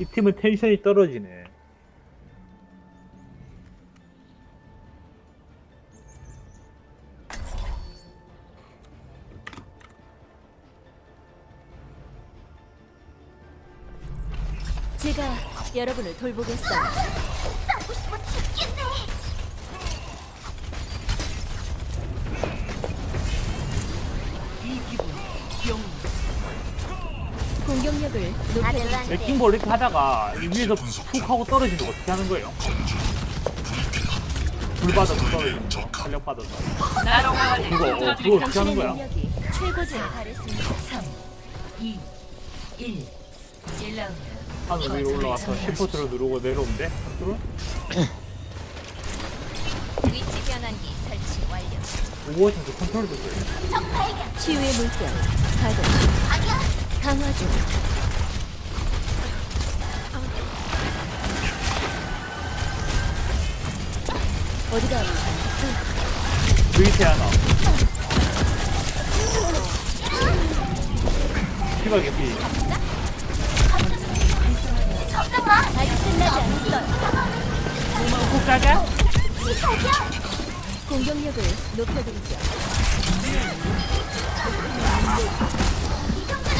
이 팀은 텐션이 떨어지네. 제가 여러분을 돌보겠어요. 공격력을 높여드리죠. 레킹볼 이렇게 하다가 이 위에서 툭 하고 떨어지는 거 어떻게 하는 거예요? 불 받아서 떨어지는 거, 탄력 받아서. 그거, 어, 그거 어떻게 하는 거야? 능력이 최고조에 달했습니다. 3, 2, 1. 1라운드. 하늘 위로 올라와서 시프트를 누르고? 컨트롤? 위치 변환기 설치 완료. 컨트롤도 써요. 적 발견. 치유의 물결 가동. 강화 중. 공격력을 높여드리죠.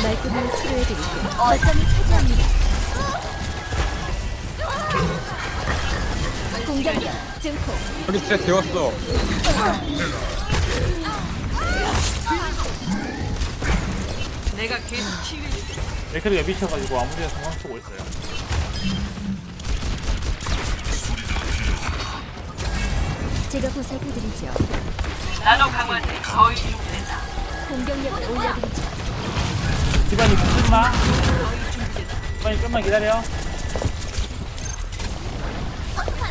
말끔히 치료해드릴게요. 거점을 차지합니다. 공격력 증폭. 여기 진짜 재웠어. 레크리가 미쳐가지고 아무 데나 상황 쓰고 있어요. 제가 보살펴드리죠. 공격력을 올려드리죠. 집안이 붙지마. 집안이 좀만 기다려.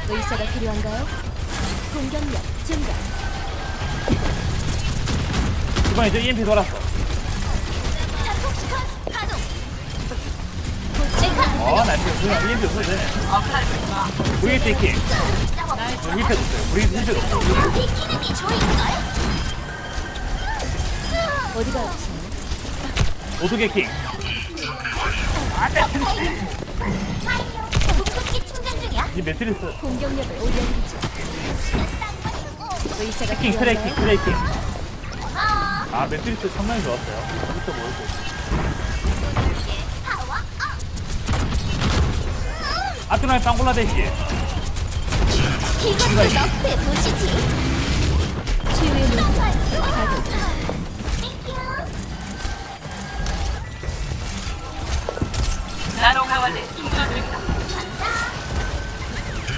의사가 필요한가요? 공격력 증가. 집안이 저 EMP 돌았어. 가동. 어, 나이스. 그냥 EMP 없어도 되네. 브리게트 밑에 뒀어요. 비키는 게 좋을걸? 어디가 오두개 킹. 궁극기 충전 중이야. 이 매트리스. 공격력을 올려드리죠. 의사가 킹, 트래킹, 필요한가요? 트래킹. 아, 아, 매트리스 상당히 좋았어요. 파워 업. 아트나의 빵골라데시. 이것도 너프해 보시지. 치유의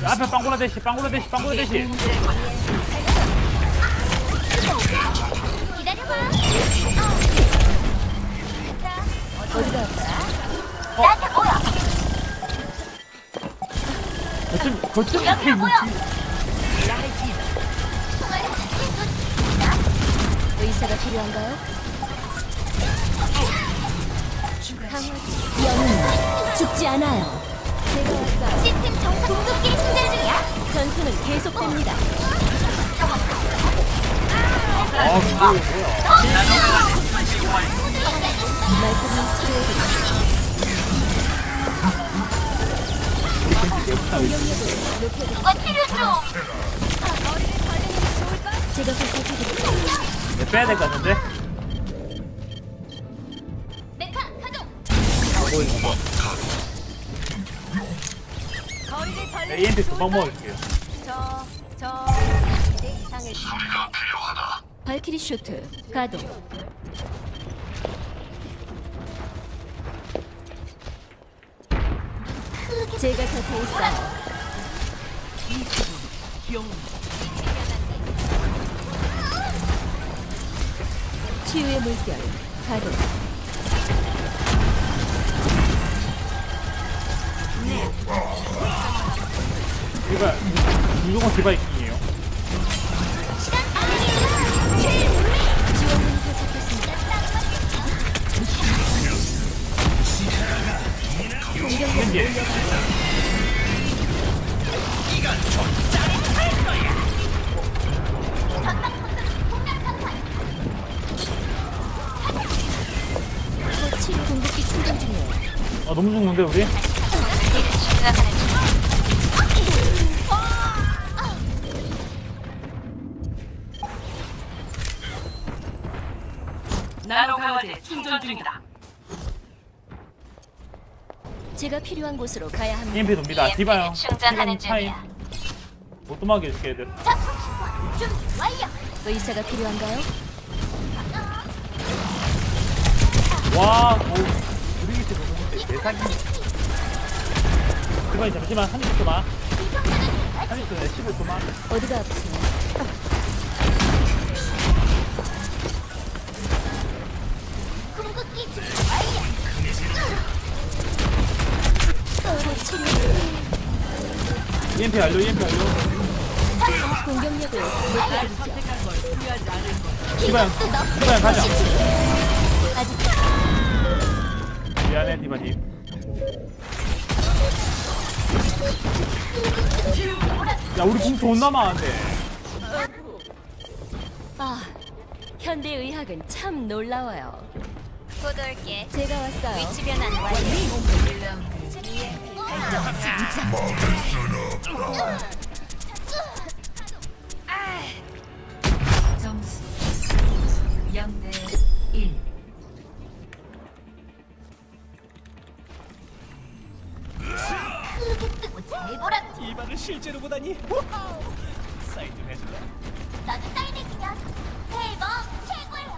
앞에 빵골라데시, 빵골라데시, 빵골라데시. 기다려봐. 어디가 아프세요? 나한테 모여. 거점, 거점 여기 킹. 모여. 의사가 필요한가요? 강화 영웅 죽지 않아요. 시스템 정상 궁극기 충전 중이야. 전투는 계속됩니다. 아, 그거 뭐야. 중. 제가 빼야 될 것 같은데? 메카 가동. 보이는 거. 네, EMP 금방 먹을게요. 저저 상을 발키리 쇼트 가동. 제가 곁에 있어요. 치유의 물결 가동. 이거 무조건. 지원군이 나노 강화제 충전 중이다. 제가 필요한 곳으로 가야 합니다. EMP 돕니다. 디바요. 충전하는 타임. 중이야. 못 도망게 해줄게 완료. 의사가 필요한가요? 와, 오, 우리 밑에 보는데 대상이. 디바이 잠시만 30초만. 30초네 15초만. 어디가 아프세요? EMP 완료, EMP 완료. 공격력을 높여드리죠. 디바형, 디바형 가자. 아직 미안해 디바님. 야 우리 궁 존나 많은데. 아 현대 의학은 참 놀라워요. 곧 올게. 제가 왔어요. 위치 변환 완료. 1라운드 점수 0대 1. 뜨고 잘 보라. 이바를 실제로 보다니. 사인 좀 해줄래? 나도 사인해주면 대박 최고예요.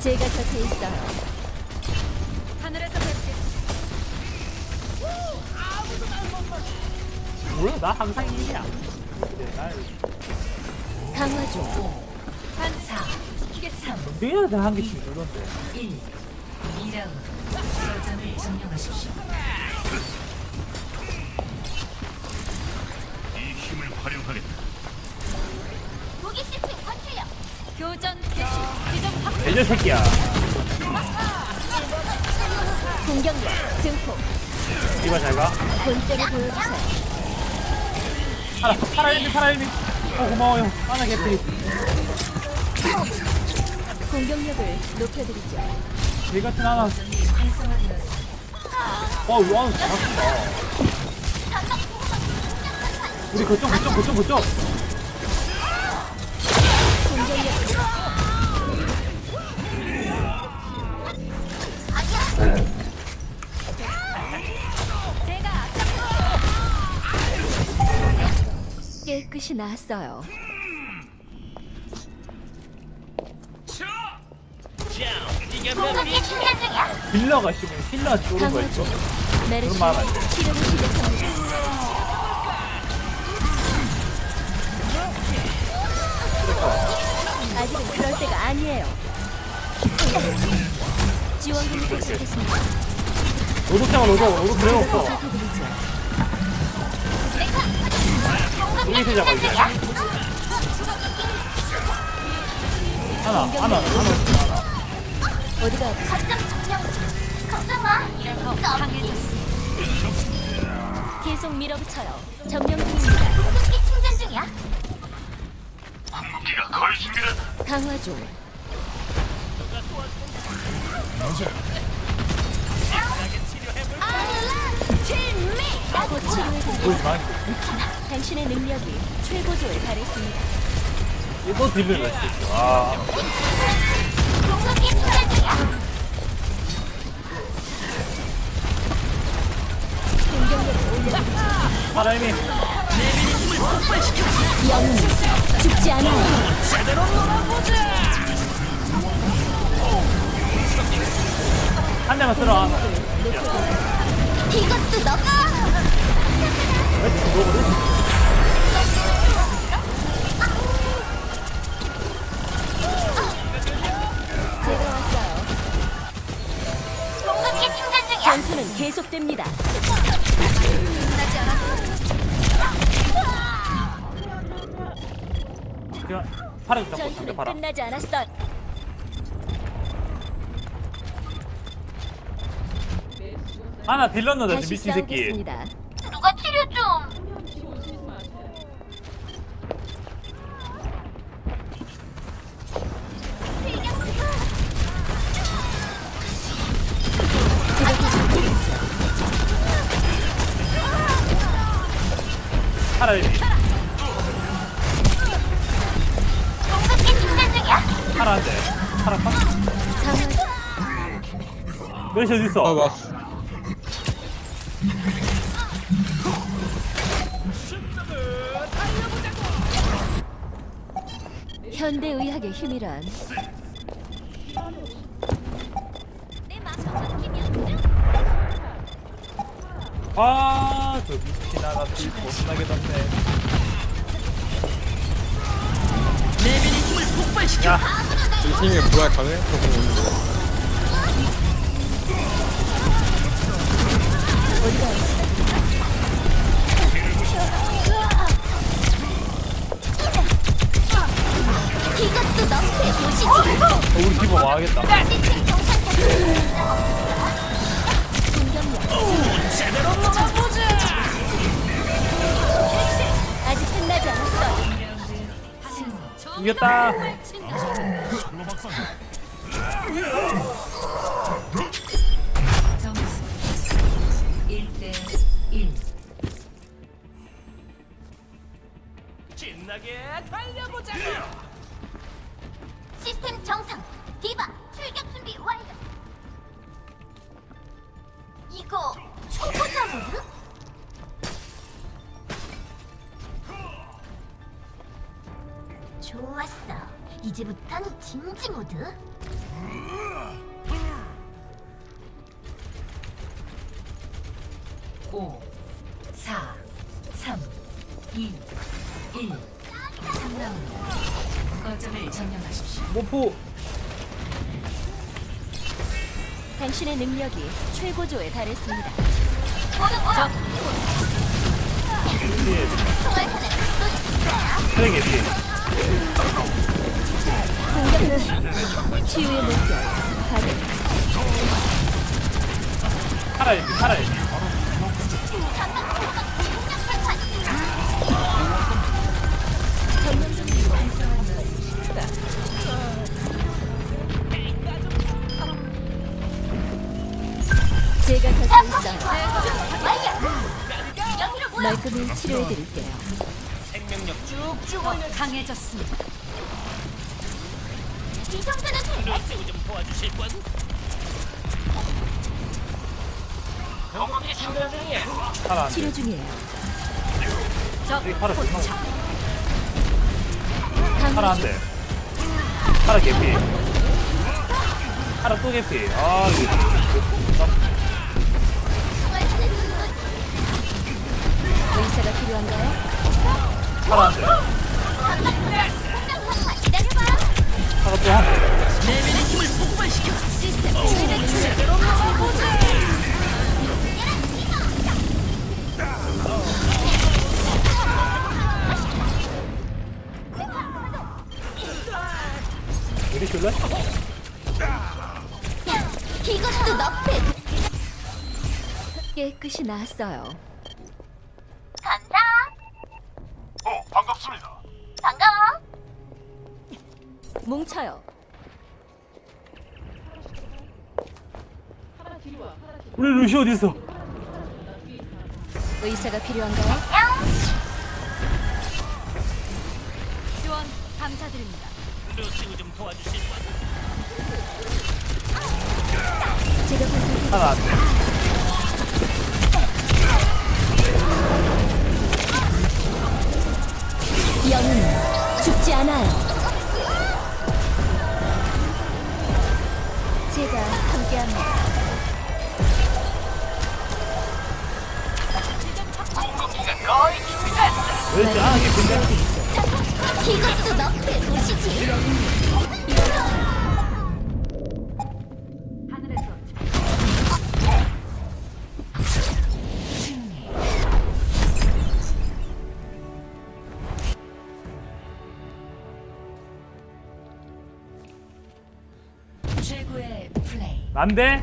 제가 곁에 있어요. 뭐야 나 항상 1이야. 네, 날 강화 중. 4, 3, 동생이한테 한 개씩 주던데. 1. 2라운드. 거점을 점령하십시오. 무기 시스템 관출력. 교전 개시. 지점 확보. 대저 새끼야. 공격력 증폭. 디바 잘 가. 본때를 보여주세요. 파라 파라 일미 파라 일미. 어 고마워요. 하나 개피. 공격력을 높여드리죠. 개 같은 하나. 거점이 활성화되었습니다. 와 와우 잘한다. 우리 그쪽 그쪽 그쪽 그쪽. 충전 중이야. 딜러가 씨발 힐러 쪼는 거. 메르시 그런 말안 돼. 치료를 시작합니다. 아직은 그럴 때가 아니에요. 지원금이 도착했습니다. 로드 채워 로드. 도 세 잡아 이제. 하나 하나 하나 하나. 어디가 강해졌어. 계속 밀어붙여요. 점령 중입니다. 공격기 충전 중이야. 강화 중. 곧 치료해드리죠. 보이지 마. 당신의 능력이 최고조에 달했습니다. 이거 딜을 낼수 있어. 아. 일미. 영웅 죽지 않아요. 한 대만 쓸어. 이것도 너가. 왜 죽어버려? 않았어. 그냥 좀 잡고 상대 전투는 파라. 끝나지 않았어. 하나 딜 넣는다 다시 미친 새끼. 싸우겠습니다. 메르시 아 어딨어 왔어 현대 의학의 힘이란 내 마음속 느낌이었죠? 아저 미친 겁나게 덥네 야이 팀에 부활 가능? 저 이것도. 어, 우리 아직 끝나지. 이겼다 시스템 정상. 디바 출격 준비 완료. 이거 초보자 모드? 좋았어. 이제부턴 진지 모드. 오, 사, 삼, 이, 일. 3라운드. 거점을 점령하십시오. 모포 당신의 능력이 최고조에 달했습니다. 트랙에 공격력 치유의 물결 파라 여기 파라 여기 치료해드릴게요. 더 강해졌습니다. 이 정도는 돼. 파라 한대 치료 중이에요. 여기 파라 존나 파라 강화 한대 파라 개피. 파라 또 개피. 아 이거 의사가 필요한가요? 우리 줄래? 이것도 너의 깨끗이 나았어요. 뭉쳐요. 우리 루시 어디 있어? 의사가 필요한가요? 양. 지원 감사드립니다. 제가 보살펴 파라 한대 영웅은 죽지 않아요. 최고의. 난데?